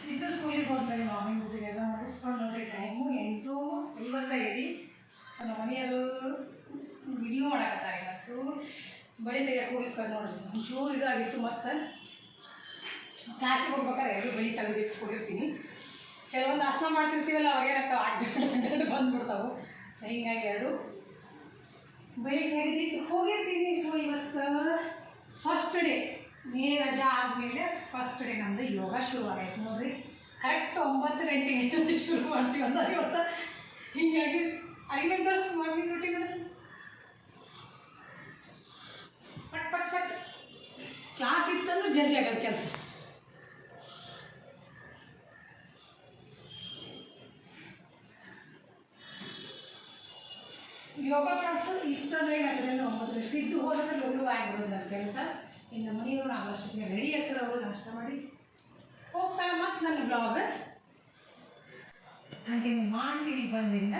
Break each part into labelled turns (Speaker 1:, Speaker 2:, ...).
Speaker 1: ಸಿದ್ದು ಸ್ಕೂಲಿಗೆ ಹೋಗ್ತಾರೆ ಮಾರ್ನಿಂಗ್ ಊಟಿಗೆಲ್ಲ ಮುಗಿಸ್ಕೊಂಡು ನೋಡ್ರಿ ಟೈಮು ಎಂಟು ಐವತ್ತೈದು ಸೊ ನಮ್ಮ ಮನೆಯವರು ವಿಡಿಯೋ ಮಾಡಕತ್ತಾರೆ ಇವತ್ತು. ಬಳಿ ತೆಗಿಯಕ್ಕೆ ಹೋಗಿರ್ತಾರೆ ನೋಡ್ರಿ. ಒಂಚೂರು ಇದಾಗಿತ್ತು ಮತ್ತು. ಕ್ಲಾಸಿಗೆ ಹೋಗ್ಬೇಕಾದ್ರೆ ಎರಡು ಬಳಿ ತೆಗೆದಿಟ್ಟು ಹೋಗಿರ್ತೀನಿ. ಕೆಲವೊಂದು ಆಸನ ಮಾಡ್ತಿರ್ತೀವಲ್ಲ, ಅವಾಗ ಏನಾಗ್ತಾವೆ ಅಡ್ಡ ಅಡ್ಡ ಬಂದ್ಬಿಡ್ತಾವೆ. ಸೊ ಹಿಂಗಾಗಿ ಎರಡು ಬಳಿ ತೆಗೆದಿಟ್ಟು ಹೋಗಿರ್ತೀನಿ. ಸೊ ಇವತ್ತು ಫಸ್ಟ್ ಡೇ ಮೇ ರಜಾ ಆದಮೇಲೆ ಫಸ್ಟ್ ಡೇ ನಮ್ದು ಯೋಗ ಶುರು ಆಗೈತೆ ನೋಡ್ರಿ. ಕರೆಕ್ಟ್ ಒಂಬತ್ತು ಗಂಟೆಗೆ ಶುರು ಮಾಡ್ತೀವಿ ಅಂದ್ರೆ ಇವತ್ತು ಹೀಗಾಗಿ ಅಡುಗೆ ತಾಸು ಮಾರ್ನಿಂಗ್ ರೊಟ್ಟಿ ಪಟ್ ಪಟ್ ಪಟ್. ಕ್ಲಾಸ್ ಇತ್ತಂದ್ರೆ ಜಲ್ದಿ ಆಗೋದು ಕೆಲಸ. ಯೋಗ ಕ್ಲಾಸ್ ಇತ್ತಂದ್ರೆ ಏನಾಗಿದೆ ಒಂಬತ್ತು ಸಿದ್ದು ಹೋದ್ರೆ ಲೋಲು ಆಗ್ಬೋದು ನನ್ನ ಕೆಲಸ. ಇನ್ನು ಮನೆಯವರು ನಾವು ಅಷ್ಟೊತ್ತಿಗೆ ರೆಡಿ ಆಗ್ತಾರೆ ಅವರು ನಾಷ್ಟ ಮಾಡಿ. ಹೋಗ್ತಾರೆ ಮತ್ತು ನನ್ನ ಬ್ಲಾಗ್ ಹಾಗೆ ಮಾಡ್ತೀನಿ ಬಂದಿಂದ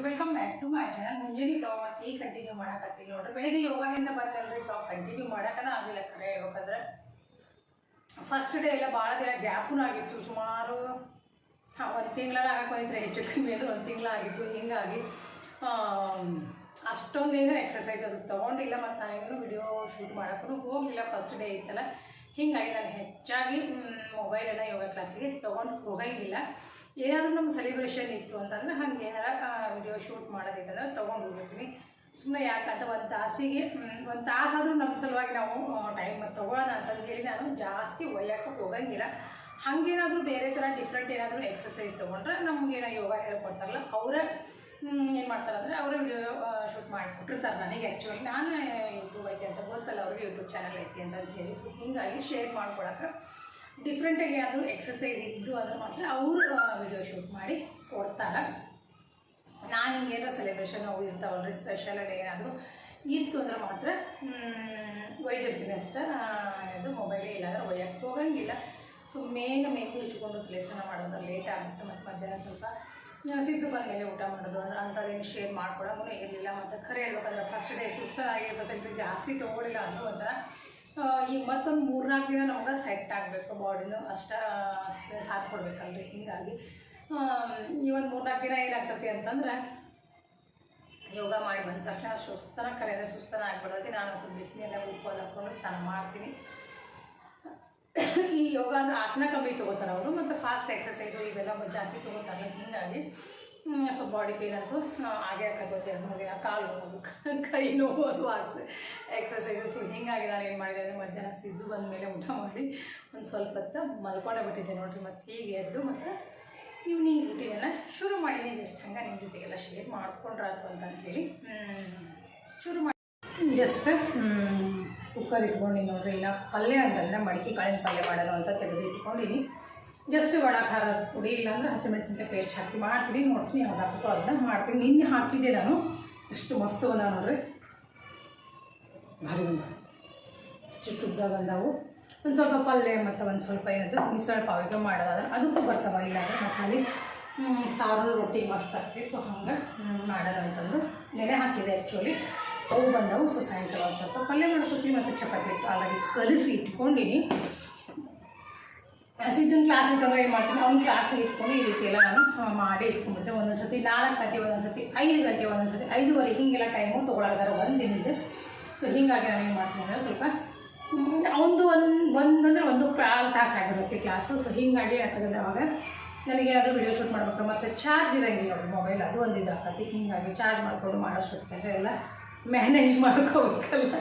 Speaker 1: welcome back to my channel ಮುಂಜಾನೆ ಟಾಪ್ ಮತ್ತು ಕಂಟಿನ್ಯೂ ಮಾಡಕತ್ತೀನಿ ನೋಡ್ರಿ. ಬೆಳಿಗ್ಗೆ ಯೋಗದಿಂದ ಬಂದಲ್ರಿ ಟಾಪ್ ಕಂಟಿನ್ಯೂ ಮಾಡಕ್ಕನ ಆಗಿಲ್ಲ ಕರೆ ಹೇಳ್ಬೇಕಂದ್ರೆ ಫಸ್ಟ್ ಡೇ ಎಲ್ಲ ಭಾಳ ದಿನ ಗ್ಯಾಪೂ ಆಗಿತ್ತು, ಸುಮಾರು ಒಂದು ತಿಂಗಳ ಆಗಕ್ಕೆ ಬಂದಿದ್ರೆ ಹೆಚ್ಚು ಕಮ್ಮಿ ಅಂದ್ರೆ ಒಂದು ತಿಂಗಳಾಗಿತ್ತು ಹೀಗಾಗಿ ಅಷ್ಟೊಂದೇನು ಎಕ್ಸಸೈಸ್ ಅದು ತೊಗೊಂಡಿಲ್ಲ, ಮತ್ತು ನಾನೇನು ವಿಡಿಯೋ ಶೂಟ್ ಮಾಡೋಕ್ಕೂ ಹೋಗಿಲ್ಲ ಫಸ್ಟ್ ಡೇ ಇತ್ತಲ್ಲ ಹಿಂಗಾಗಿ ನಾನು ಹೆಚ್ಚಾಗಿ ಮೊಬೈಲನ್ನು ಯೋಗ ಕ್ಲಾಸಿಗೆ ತೊಗೊಂಡು ಹೋಗಂಗಿಲ್ಲ. ಏನಾದರೂ ನಮ್ಮ ಸೆಲೆಬ್ರೇಷನ್ ಇತ್ತು ಅಂತಂದ್ರೆ ಹಂಗೆ ಏನಾರ ವಿಡಿಯೋ ಶೂಟ್ ಮಾಡೋದಿತ್ತಂದ್ರೆ ತೊಗೊಂಡು ಹೋಗಿರ್ತೀನಿ ಸುಮ್ಮನೆ ಯಾಕಂತ ಒಂದು ತಾಸಿಗೆ ಒಂದು ತಾಸಾದರೂ ನಮ್ಮ ಸಲುವಾಗಿ ನಾವು ಟೈಮ್ ತೊಗೊಳ್ಳೋಣ ಅಂತಂದು ಹೇಳಿ ನಾನು ಜಾಸ್ತಿ ಒಯ್ಯಕ್ಕೆ ಹೋಗಂಗಿಲ್ಲ. ಹಾಗೇನಾದರೂ ಬೇರೆ ಥರ ಡಿಫ್ರೆಂಟ್ ಏನಾದರೂ ಎಕ್ಸಸೈಸ್ ತೊಗೊಂಡ್ರೆ ನಮಗೇನೋ ಯೋಗ ಹೇಳ್ಕೊಡ್ತಾರಲ್ಲ ಅವರ ಏನು ಮಾಡ್ತಾರೆ ಅಂದರೆ ಅವರ ವಿಡಿಯೋ ಶೂಟ್ ಮಾಡಿಕೊಟ್ಟಿರ್ತಾರೆ ನನಗೆ ಆ್ಯಕ್ಚುಲಿ ನಾನು ಯೂಟ್ಯೂಬ್ ಐತಿ ಅಂತ ಗೊತ್ತಲ್ಲ, ಅವ್ರಿಗೆ ಯೂಟ್ಯೂಬ್ ಚಾನಲ್ ಐತಿ ಅಂತ ಹೇಳಿ. ಸೊ ಹಿಂಗಾಗಿ ಶೇರ್ ಮಾಡ್ಕೊಳಕ್ಕೆ ಡಿಫ್ರೆಂಟಾಗಿ ಏನಾದರೂ ಎಕ್ಸಸೈಸ್ ಇದ್ದು ಅಂದ್ರೆ ಮಾತ್ರ ಅವರು ವಿಡಿಯೋ ಶೂಟ್ ಮಾಡಿ ಕೊಡ್ತಾರೆ. ನಾನು ಹಿಂಗೆ ಏನೋ ಸೆಲೆಬ್ರೇಷನ್ ಅವು ಇರ್ತಾವಲ್ರಿ ಸ್ಪೆಷಲ್ ಡೇ ಏನಾದರೂ ಇತ್ತು ಅಂದ್ರೆ ಮಾತ್ರ ಒಯ್ದಿರ್ತೀನಿ ಅಷ್ಟೇ. ಇದು ಮೊಬೈಲೇ ಇಲ್ಲಾಂದ್ರೆ ಒಯ್ಯಕ್ಕೆ ಹೋಗಂಗಿಲ್ಲ. ಸೊ ಮೇನ್ ಮೆಹಂದಿ ಹಚ್ಕೊಂಡು ಪ್ಲೇಸನ್ನು ಮಾಡೋದು. ಲೇಟ್ ಆಗುತ್ತೆ ಮತ್ತು ಮಧ್ಯಾಹ್ನ ಸ್ವಲ್ಪ ಸಿದ್ದು ಬಂದ ಮೇಲೆ ಊಟ ಮಾಡೋದು. ಅಂದ್ರೆ ಅಂಥದ್ದೇನು ಶೇರ್ ಮಾಡ್ಕೊಡೋಂಗೂ ಇರಲಿಲ್ಲ. ಮತ್ತು ಖರೆ ಹೇಳ್ಬೇಕಂದ್ರೆ ಫಸ್ಟ್ ಡೇ ಸುಸ್ತಾಗಿರ್ತದೆ. ಜಾಸ್ತಿ ತೊಗೊಳಿಲ್ಲ ಅಂದರೂ ಒಂಥರ ಈಗ ಮತ್ತೊಂದು ಮೂರ್ನಾಲ್ಕು ದಿನ ನಮ್ಗೆ ಸೆಟ್ ಆಗಬೇಕು ಬಾಡಿನೂ ಅಷ್ಟ ಸಾಥ್ ಕೊಡ್ಬೇಕಲ್ರಿ. ಹೀಗಾಗಿ ಈ ಒಂದು ಮೂರ್ನಾಲ್ಕು ದಿನ ಏನಾಗ್ತತಿ ಅಂತಂದ್ರೆ, ಯೋಗ ಮಾಡಿ ಬಂದ ತಕ್ಷಣ ಸುಸ್ತನ ಕರೆಯದೆ ಸುಸ್ತನ ಆಗ್ಬಿಡತಿ ನಾನು ಸ್ವಲ್ಪ ಬಿಸಿನೆಲ್ಲ ಉಪ್ಪು ಹಾಕೊಂಡು ಸ್ನಾನ ಮಾಡ್ತೀನಿ. ಈ ಯೋಗ ಅಂದ್ರೆ ಆಸನ ಕಮ್ಮಿ ತೊಗೋತಾರೆ ಅವರು, ಮತ್ತು ಫಾಸ್ಟ್ ಎಕ್ಸಸೈಸು ಇವೆಲ್ಲ ಜಾಸ್ತಿ ತೊಗೋತಾರೆ ಹೀಗಾಗಿ ಸ್ವಲ್ಪ ಬಾಡಿ ಪೇನ್ ಅಂತೂ ಹಾಗೆ ಮೂರು ದಿನ ಕಾಲು ನೋವು, ಕೈ ನೋವು ಆಕ್ಸ ಎಕ್ಸಸೈಸಸ್ ಹಿಂಗಾಗಿ ನಾನು ಏನು ಮಾಡಿದೆ ಅಂದರೆ ಮಧ್ಯಾಹ್ನ ಸಿದ್ದು ಬಂದ ಮೇಲೆ ಊಟ ಮಾಡಿ ಒಂದು ಸ್ವಲ್ಪ ಹೊತ್ತು ಮಲ್ಕೊಂಡೇ ಬಿಟ್ಟಿದ್ದೆ ನೋಡಿರಿ. ಮತ್ತು ಹೀಗೆ ಎದ್ದು ಮತ್ತು ಈವ್ನಿಂಗ್ ರುಟೀನೆಲ್ಲ ಶುರು ಮಾಡಿದ್ದೀನಿ ಜಸ್ಟ್ ಹಂಗೆ ನಿಮ್ಮ ಜೊತೆಗೆಲ್ಲ ಶೇರ್ ಮಾಡ್ಕೊಂಡ್ರಾತು ಅಂತ ಹೇಳಿ. ಶುರು ಮಾಡಿ ಜಸ್ಟ್ ಕುಕ್ಕರ್ ಇಟ್ಕೊಂಡು ನೋಡಿರಿ. ಇಲ್ಲ ಪಲ್ಯ ಅಂತಂದರೆ ಮಡಿಕೆ ಕಾಳಿನ ಪಲ್ಯ ಮಾಡೋದು ಅಂತ ತೆಗೆದು ಇಟ್ಕೊಂಡಿನಿ ಜಸ್ಟ್ ಖಾರ ಪುಡಿ ಇಲ್ಲಾಂದ್ರೆ ಹಸಿಮೆಣಸಿನ್ಕಾಯಿ ಪೇಸ್ಟ್ ಹಾಕಿ ಮಾಡ್ತೀನಿ. ನೋಡ್ತೀನಿ ಯಾವ್ದು ಹಾಕುತ್ತೋ ಅದನ್ನ ಮಾಡ್ತೀನಿ. ನಿನ್ನೆ ಹಾಕಿದ್ದೆ ನಾನು. ಅಷ್ಟು ಮಸ್ತ್ ಬಂದ ನೋಡ್ರಿ. ಭಾರಿ ಬಂದ ಇಷ್ಟು ಉದ್ದ ಬಂದವು. ಒಂದು ಸ್ವಲ್ಪ ಪಲ್ಯ ಮತ್ತು ಒಂದು ಸ್ವಲ್ಪ ಏನದು ಮಿಸಳ ಪಾವಿಗೆ ಮಾಡೋದಾದ್ರೆ ಅದಕ್ಕೂ ಬರ್ತಾವ. ಇಲ್ಲಾಂದ್ರೆ ಮಸಾಲೆ. ಸಾರು, ರೊಟ್ಟಿ ಮಸ್ತ್ ಆಗ್ತಿ ಸೊ ಹಂಗೆ ಮಾಡೋದಂತಂದು ನೆನೆ ಹಾಕಿದೆ ಆ್ಯಕ್ಚುಲಿ ಅವು ಬಂದವು. ಸೊ ಸಾಯಂಕಾಲ ಒಂದು ಸ್ವಲ್ಪ ಪಲ್ಯ ಮಾಡ್ಕೊತೀನಿ. ಮತ್ತು ಚಪಾತಿ ಆಲ್ರೆಡಿ ಕಲಿಸಿ ಇಟ್ಕೊಂಡಿನಿ. ಸಿದ್ದನ ಕ್ಲಾಸ್ ಇರ್ತಂದ್ರೆ ಏನು ಮಾಡ್ತೀನಿ? ಅವ್ನ ಕ್ಲಾಸ್ ಇಟ್ಕೊಂಡು ಈ ರೀತಿ ಎಲ್ಲ ನಾನು ಮಾಡಿ ಇಟ್ಕೊಂಡ್ಬಿಡ್ತೇನೆ. ಒಂದೊಂದು ಸತಿ ನಾಲ್ಕು ಗಂಟೆ ಒಂದೊಂದು ಸತಿ ಐದು ಗಂಟೆ ಒಂದೊಂದು ಸತಿ ಐದುವರೆ, ಹೀಗೆಲ್ಲ ಟೈಮು ತೊಗೊಳಗದಾರ ಒಂದು ದಿನದ್ದು ಸೊ ಹೀಗಾಗಿ ನಾನು ಏನು ಮಾಡ್ತೀನಿ ಅಂದರೆ ಸ್ವಲ್ಪ ಅವನದು ಒಂದು ಬಂದಂದ್ರೆ ಒಂದು ಕಾಲು ತಾಸು ಆಗಿರುತ್ತೆ ಕ್ಲಾಸು ಸೊ ಹೀಗಾಗಿ ಯಾಕಂದರೆ ಅವಾಗ ನನಗೆ ಏನಾದರೂ ವಿಡಿಯೋ ಶೂಟ್ ಮಾಡ್ಬೇಕು ಮತ್ತು ಚಾರ್ಜ್ ಇರೋಂಗಿಲ್ಲ ನೋಡಿ ಮೊಬೈಲ್ ಅದು ಒಂದು ಇದಾಗತ್ತೆ ಹೀಗಾಗಿ ಚಾರ್ಜ್ ಮಾಡಿಕೊಂಡು ಮಾಡೋಷ್ಟೊತ್ತಿಗೆ ಎಲ್ಲ ಮ್ಯಾನೇಜ್ ಮಾಡ್ಕೋಬೇಕಲ್ಲ.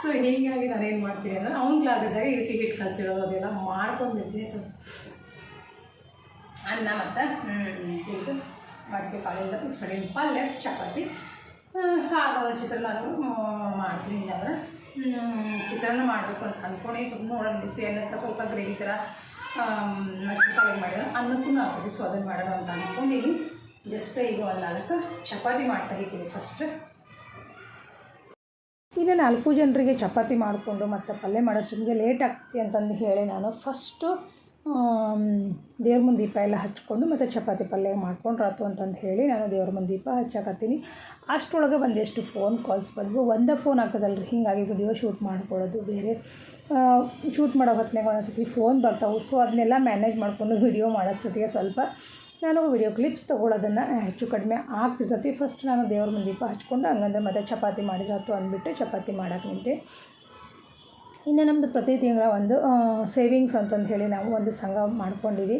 Speaker 1: ಸೊ ಹೀಗಾಗಿ ನಾನು ಏನು ಮಾಡ್ತೀನಿ ಅಂದರೆ, ಅವ್ನ ಕ್ಲಾಸ್ ಇದ್ದಾಗ ಈ ರೀತಿ ಹಿಟ್ಟು ಅದೆಲ್ಲ ಮಾಡ್ಕೊಂಡಿರ್ತೀನಿ ಸೊ ಅನ್ನ ಮತ್ತು ಇದು ಮಡಿಕೆ ಕಾಳಿಂದ ಸಡಿನ ಪಲ್ಯ ಚಪಾತಿ ಸಾರು, ಚಿತ್ರಾನ್ನ ಮಾಡ್ತೀನಿ ಇಲ್ಲಾಂದ್ರೆ ಚಿತ್ರಾನ್ನ ಮಾಡಬೇಕು ಅಂತ ಅಂದ್ಕೊಂಡು ಸ್ವಲ್ಪ ನೋಡೋಣ, ಬಿಸಿ ಅನ್ನಕ್ಕೆ ಸ್ವಲ್ಪ ಗ್ರೇವಿ ಥರ ಮಡಿಕೆ ಮಾಡಿದ್ರೆ ಅನ್ನಕ್ಕೂ ಆಗ್ತದೆ. ಸೊ ಅದನ್ನು ಮಾಡೋಣ ಅಂತ ಅಂದ್ಕೊಂಡು ಜಸ್ಟ್ ಈಗ ಒಂದು ನಾಲ್ಕು ಚಪಾತಿ ಮಾಡ್ತಾ ಇದ್ದೀನಿ ಫಸ್ಟ್ ಇನ್ನು ನಾಲ್ಕು ಜನರಿಗೆ ಚಪಾತಿ ಮಾಡಿಕೊಂಡು ಮತ್ತು ಪಲ್ಯ ಮಾಡೋಷ್ಟೊತ್ತಿಗೆ ಲೇಟ್ ಆಗ್ತೈತಿ ಅಂತಂದು ಹೇಳಿ ನಾನು ಫಸ್ಟು ದೇವ್ರ ಮುಂದೆ ದೀಪ ಎಲ್ಲ ಹಚ್ಕೊಂಡು ಮತ್ತು ಚಪಾತಿ ಪಲ್ಯ ಮಾಡ್ಕೊಂಡ್ರಾತು ಅಂತಂದು ಹೇಳಿ ನಾನು ದೇವ್ರ ಮುಂದೆ ದೀಪ ಹಚ್ಚಾಕತ್ತೀನಿ. ಅಷ್ಟರೊಳಗೆ ಒಂದಿಷ್ಟು ಫೋನ್ ಕಾಲ್ಸ್ ಬಂದವು. ಒಂದೇ ಫೋನ್ ಹಾಕೋದಲ್ರಿ. ಹೀಗಾಗಿ ವಿಡಿಯೋ ಶೂಟ್ ಮಾಡ್ಕೊಳ್ಳೋದು ಬೇರೆ. ಶೂಟ್ ಮಾಡೋ ಹೊತ್ನಾಗ ಒಂದೊಂದು ಸತಿ ಫೋನ್ ಬರ್ತಾವೆ. ಸೊ ಅದನ್ನೆಲ್ಲ ಮ್ಯಾನೇಜ್ ಮಾಡಿಕೊಂಡು ವಿಡಿಯೋ ಮಾಡೋಷ್ಟೊತ್ತಿಗೆ ಸ್ವಲ್ಪ ನಾನು ವಿಡಿಯೋ ಕ್ಲಿಪ್ಸ್ ತೊಗೊಳೋದನ್ನು ಹೆಚ್ಚು ಕಡಿಮೆ ಆಗ್ತಿರ್ತೈತಿ. ಫಸ್ಟ್ ನಾನು ದೇವ್ರ ಮುಂದೆ ದೀಪ ಹಚ್ಕೊಂಡು, ಹಂಗಂದ್ರೆ ಮತ್ತೆ ಚಪಾತಿ ಮಾಡಿರತ್ತು ಅಂದ್ಬಿಟ್ಟು ಚಪಾತಿ ಮಾಡೋಕೆ ನಿಂತೆ. ಇನ್ನು ನಮ್ಮದು ಪ್ರತಿ ತಿಂಗಳ ಒಂದು ಸೇವಿಂಗ್ಸ್ ಅಂತಂದು ಹೇಳಿ ನಾವು ಒಂದು ಸಂಘ ಮಾಡ್ಕೊಂಡಿವಿ.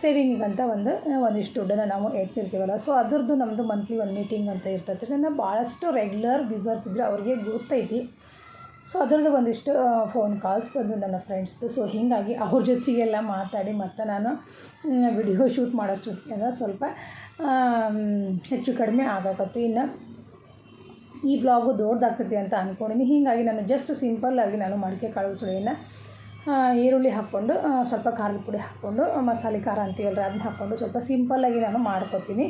Speaker 1: ಸೇವಿಂಗಿಗಂತ ಒಂದು, ಒಂದಿಷ್ಟು ದುಡ್ಡನ್ನು ನಾವು ಎತ್ತಿರ್ತೀವಲ್ಲ. ಸೊ ಅದ್ರದ್ದು ನಮ್ಮದು ಮಂತ್ಲಿ ಒಂದು ಮೀಟಿಂಗ್ ಅಂತ ಇರ್ತೈತೆ ನನ್ನ ಭಾಳಷ್ಟು ರೆಗ್ಯುಲರ್ ವ್ಯೂವರ್ಸ್ ಇದ್ದರೆ ಅವ್ರಿಗೆ ಗೊತ್ತೈತಿ. ಸೊ ಅದರದ್ದು ಒಂದಿಷ್ಟು ಫೋನ್ ಕಾಲ್ಸ್ ಬಂದು ನನ್ನ ಫ್ರೆಂಡ್ಸ್ದು ಸೊ ಹೀಗಾಗಿ ಅವ್ರ ಜೊತೆಗೆಲ್ಲ ಮಾತಾಡಿ ಮತ್ತು ನಾನು ವಿಡಿಯೋ ಶೂಟ್ ಮಾಡೋಷ್ಟೊತ್ತಿಗೆ ಅಂದ್ರೆ ಸ್ವಲ್ಪ ಹೆಚ್ಚು ಕಡಿಮೆ ಆಗಾಕತ್ತು ಇನ್ನು ಈ ವ್ಲಾಗು ದೊಡ್ಡದಾಗ್ತೈತಿ ಅಂತ ಅಂದ್ಕೊಂಡಿನಿ ಹೀಗಾಗಿ ನಾನು ಜಸ್ಟ್ ಸಿಂಪಲ್ಲಾಗಿ ನಾನು ಮಡಿಕೆ ಕಾಳು ಸುಳಿಯನ್ನು ಈರುಳ್ಳಿ ಹಾಕ್ಕೊಂಡು ಸ್ವಲ್ಪ ಖಾರದ ಪುಡಿ ಹಾಕ್ಕೊಂಡು, ಮಸಾಲೆ ಖಾರ ಅಂತೀವಲ್ಲ ಅದನ್ನ ಹಾಕ್ಕೊಂಡು ಸ್ವಲ್ಪ ಸಿಂಪಲ್ಲಾಗಿ ನಾನು ಮಾಡ್ಕೊತೀನಿ.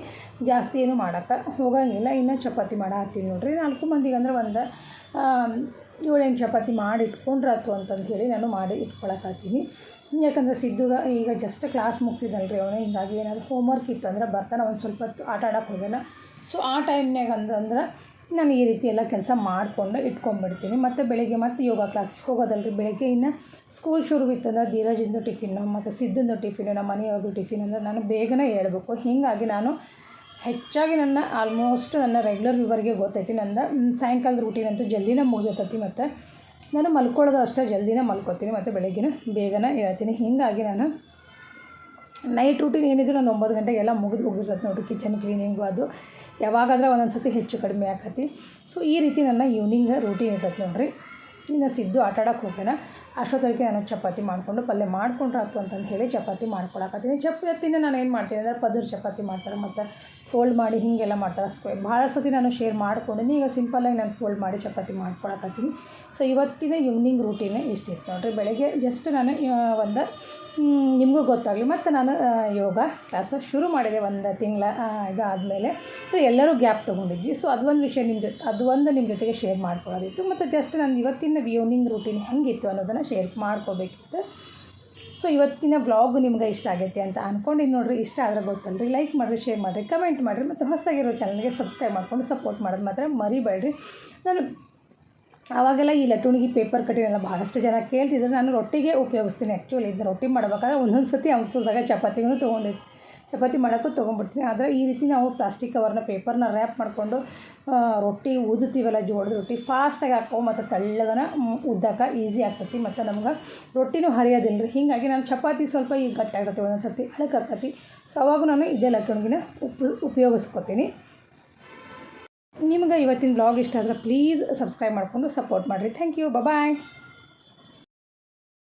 Speaker 1: ಜಾಸ್ತಿ ಏನು ಮಾಡೋಕ್ಕೆ ಹೋಗಂಗಿಲ್ಲ. ಇನ್ನು ಚಪಾತಿ ಮಾಡೋ ಹತ್ತೀನಿ ನೋಡಿರಿ. ನಾಲ್ಕು ಮಂದಿಗೆ ಅಂದ್ರೆ ಒಂದು ಏಳೆಂಟು ಚಪಾತಿ ಮಾಡಿ ಇಟ್ಕೊಂಡ್ರಾತು ಅಂತಂದು ಹೇಳಿ ನಾನು ಮಾಡಿ ಇಟ್ಕೊಳಕತ್ತೀನಿ ಯಾಕಂದರೆ ಸಿದ್ದುಗ ಈಗ ಜಸ್ಟ್ ಕ್ಲಾಸ್ ಮುಗ್ಸಿದಲ್ರಿ ಅವನು, ಹೀಗಾಗಿ ಏನಾದರೂ ಹೋಮ್ವರ್ಕ್ ಇತ್ತು ಅಂದ್ರೆ ಬರ್ತಾನೆ, ಒಂದು ಸ್ವಲ್ಪ ಹೊತ್ತು ಆಟ ಆಡೋಕೆ ಹೋಗ್ಯಾನ. ಸೊ ಆ ಟೈಮ್ನಾಗ ಅಂತಂದ್ರೆ ನಾನು ಈ ರೀತಿ ಎಲ್ಲ ಕೆಲಸ ಮಾಡಿಕೊಂಡು ಇಟ್ಕೊಂಡ್ಬಿಡ್ತೀನಿ ಮತ್ತು ಬೆಳಗ್ಗೆ ಮತ್ತು ಯೋಗ ಕ್ಲಾಸಿಗೆ ಹೋಗೋದಲ್ರಿ. ಬೆಳಗ್ಗೆ ಇನ್ನು ಸ್ಕೂಲ್ ಶುರು ಇತ್ತಂದ್ರೆ ಧೀರಜಿಂದು ಟಿಫಿನ್ನು ಮತ್ತು ಸಿದ್ಧಂದು ಟಿಫಿನ್ನು ನಮ್ಮ ಮನೆಯವ್ರದ್ದು ಟಿಫಿನ್ ಅಂದ್ರೆ ನಾನು ಬೇಗನೆ ಹೇಳ್ಬೇಕು. ಹೀಗಾಗಿ ನಾನು ಹೆಚ್ಚಾಗಿ ನನ್ನ ಆಲ್ಮೋಸ್ಟ್ ನನ್ನ ರೆಗ್ಯುಲರ್ ವ್ಯೂವರ್ಗೆ ಗೊತ್ತೈತಿ. ನಂದು ಸಾಯಂಕಾಲದ ರೂಟೀನ್ ಅಂತೂ ಜಲ್ದಿನೇ ಮುಗಿದಿರ್ತೈತಿ ಮತ್ತು ನಾನು ಮಲ್ಕೊಳ್ಳೋದು ಅಷ್ಟೇ, ಜಲ್ದಿನೇ ಮಲ್ಕೋತೀನಿ ಮತ್ತು ಬೆಳಗ್ಗೆನೇ ಬೇಗನೆ ಹೇಳ್ತೀನಿ ಹೀಗಾಗಿ ನಾನು ನೈಟ್ ರೂಟೀನ್ ಏನಿದ್ರು ನಾನು ಒಂಬತ್ತು ಗಂಟೆಗೆಲ್ಲ ಮುಗಿದು ಹೋಗಿರ್ತೈತೆ ನೋಡಿ ಕಿಚನ್ ಕ್ಲೀನಿಂಗು ಅದು. ಯಾವಾಗಾದ್ರೆ ಒಂದೊಂದು ಸತಿ ಹೆಚ್ಚು ಕಡಿಮೆ ಆಕತಿ. ಸೊ ಈ ರೀತಿ ನನ್ನ ಈವ್ನಿಂಗ್ ರೂಟೀನ್ ಇರ್ತೈತೆ ನೋಡಿರಿ. ಇನ್ನು ಸಿದ್ದು ಆಟ ಆಡೋಕೆ ಹೋಗ್ಯಾನ ಅಷ್ಟೊತ್ತಿಗೆ ನಾನು ಚಪಾತಿ ಮಾಡಿಕೊಂಡು ಪಲ್ಯ ಮಾಡ್ಕೊಂಡ್ರೆ ಆಯ್ತು ಅಂತಂದು ಹೇಳಿ ಚಪಾತಿ ಮಾಡ್ಕೊಳಕತ್ತೀನಿ. ಚಪಾತಿನ ನಾನು ಏನು ಮಾಡ್ತೀನಿ ಅಂದರೆ ಪದರ್ ಚಪಾತಿ ಮಾಡ್ತಾರೆ. ಮತ್ತು ಫೋಲ್ಡ್ ಮಾಡಿ ಹೀಗೆಲ್ಲ ಮಾಡ್ತಾರೆ ಸ್ಕ್ವೇರ್ ಭಾಳ ಸತಿ ನಾನು ಶೇರ್ ಮಾಡ್ಕೊಂಡಿನಿ, ಈಗ ಸಿಂಪಲ್ಲಾಗಿ ನಾನು ಫೋಲ್ಡ್ ಮಾಡಿ ಚಪಾತಿ ಮಾಡ್ಕೊಳಕತ್ತೀನಿ. ಸೊ ಇವತ್ತಿನ ಈವ್ನಿಂಗ್ ರೂಟೀನೇ ಇಷ್ಟಿತ್ತು. ನೋಡಿರಿ, ಬೆಳಗ್ಗೆ ಜಸ್ಟ್ ನಾನು ಒಂದು ನಿಮಗೂ ಗೊತ್ತಾಗಲಿ, ಮತ್ತು ನಾನು ಯೋಗ ಕ್ಲಾಸ ಶುರು ಮಾಡಿದೆ ಒಂದು ತಿಂಗಳ ಇದಾದಮೇಲೆ. ಸೊ ಎಲ್ಲರೂ ಗ್ಯಾಪ್ ತೊಗೊಂಡಿದ್ವಿ. ಸೊ ಅದೊಂದು ವಿಷಯ ನಿಮ್ಮ ಜೊತೆ, ಅದು ಒಂದು ನಿಮ್ಮ ಜೊತೆಗೆ ಶೇರ್ ಮಾಡ್ಕೊಳ್ಳೋದಿತ್ತು. ಮತ್ತು ಜಸ್ಟ್ ನಾನು ಇವತ್ತಿನ ಈವ್ನಿಂಗ್ ರೂಟೀನ್ ಹೆಂಗಿತ್ತು ಅನ್ನೋದನ್ನು ಶೇರ್ ಮಾಡ್ಕೋಬೇಕಿತ್ತು. ಸೊ ಇವತ್ತಿನ ವ್ಲಾಗ್ ನಿಮ್ಗೆ ಇಷ್ಟ ಆಗೈತೆ ಅಂತ ಅಂದ್ಕೊಂಡು ನೋಡ್ರಿ. ಇಷ್ಟ ಆದರೆ ಗೊತ್ತಲ್ರಿ. ಲೈಕ್ ಮಾಡಿರಿ ಶೇರ್ ಮಾಡಿರಿ ಕಮೆಂಟ್ ಮಾಡಿರಿ ಮತ್ತು ಹೊಸದಾಗಿರೋ ಚಾನಲ್ಗೆ ಸಬ್ಸ್ಕ್ರೈಬ್ ಮಾಡ್ಕೊಂಡು ಸಪೋರ್ಟ್ ಮಾಡೋದು ಮಾತ್ರ ಮರಿಬೇಡ್ರಿ. ನಾನು ಆವಾಗೆಲ್ಲ ಈ ಲಟ್ಟುಣಿಗೆ ಪೇಪರ್ ಕಟ್ಟಿನೆಲ್ಲ ಭಾಳಷ್ಟು ಜನ ಕೇಳ್ತಿದ್ರು. ನಾನು ರೊಟ್ಟಿಗೆ ಉಪಯೋಗಿಸ್ತೀನಿ ಆ್ಯಕ್ಚುಲಿ ಇದು ರೊಟ್ಟಿ ಮಾಡ್ಬೇಕಾದ್ರೆ ಒಂದೊಂದು ಸತಿ ಅಂಶದಾಗ ಚಪಾತಿಗೂ ತೊಗೊಂಡಿದ್ದು ಚಪಾತಿ ಮಾಡೋಕ್ಕೂ ತೊಗೊಂಡ್ಬಿಡ್ತೀನಿ. ಆದರೆ ಈ ರೀತಿ ನಾವು ಪ್ಲಾಸ್ಟಿಕ್ ಕವರ್ನ ಪೇಪರ್ನ ರ್ಯಾಪ್ ಮಾಡಿಕೊಂಡು ರೊಟ್ಟಿ ಊದುತ್ತೀವಲ್ಲ ಜೋಳದ ರೊಟ್ಟಿ ಫಾಸ್ಟಾಗಿ ಹಾಕೋ ಮತ್ತು ತೆಳ್ಳಗನ ಉದ್ದಕ್ಕೆ ಈಸಿ ಆಗ್ತತಿ. ಮತ್ತು ನಮ್ಗೆ ರೊಟ್ಟಿನೂ ಹರಿಯೋದಿಲ್ಲ ರೀ ಹೀಗಾಗಿ ನಾನು ಚಪಾತಿ ಸ್ವಲ್ಪ ಈಗ ಗಟ್ಟಿ ಆಗ್ತೈತಿ ಒಂದೊಂದು ಸತಿ ಹಳಕಾಕತಿ ಸೊ ಅವಾಗ ನಾನು ಇದೇ ಲಟ್ಟಣಿಗಿನ ಉಪ್, ಉಪಯೋಗಿಸ್ಕೊತೀನಿ. ನಿಮ್ಗೆ ಇವತ್ತಿನ ಬ್ಲಾಗ್ ಇಷ್ಟ ಆದರೆ ಪ್ಲೀಸ್ ಸಬ್ಸ್ಕ್ರೈಬ್ ಮಾಡಿಕೊಂಡು ಸಪೋರ್ಟ್ ಮಾಡಿರಿ. Thank you bye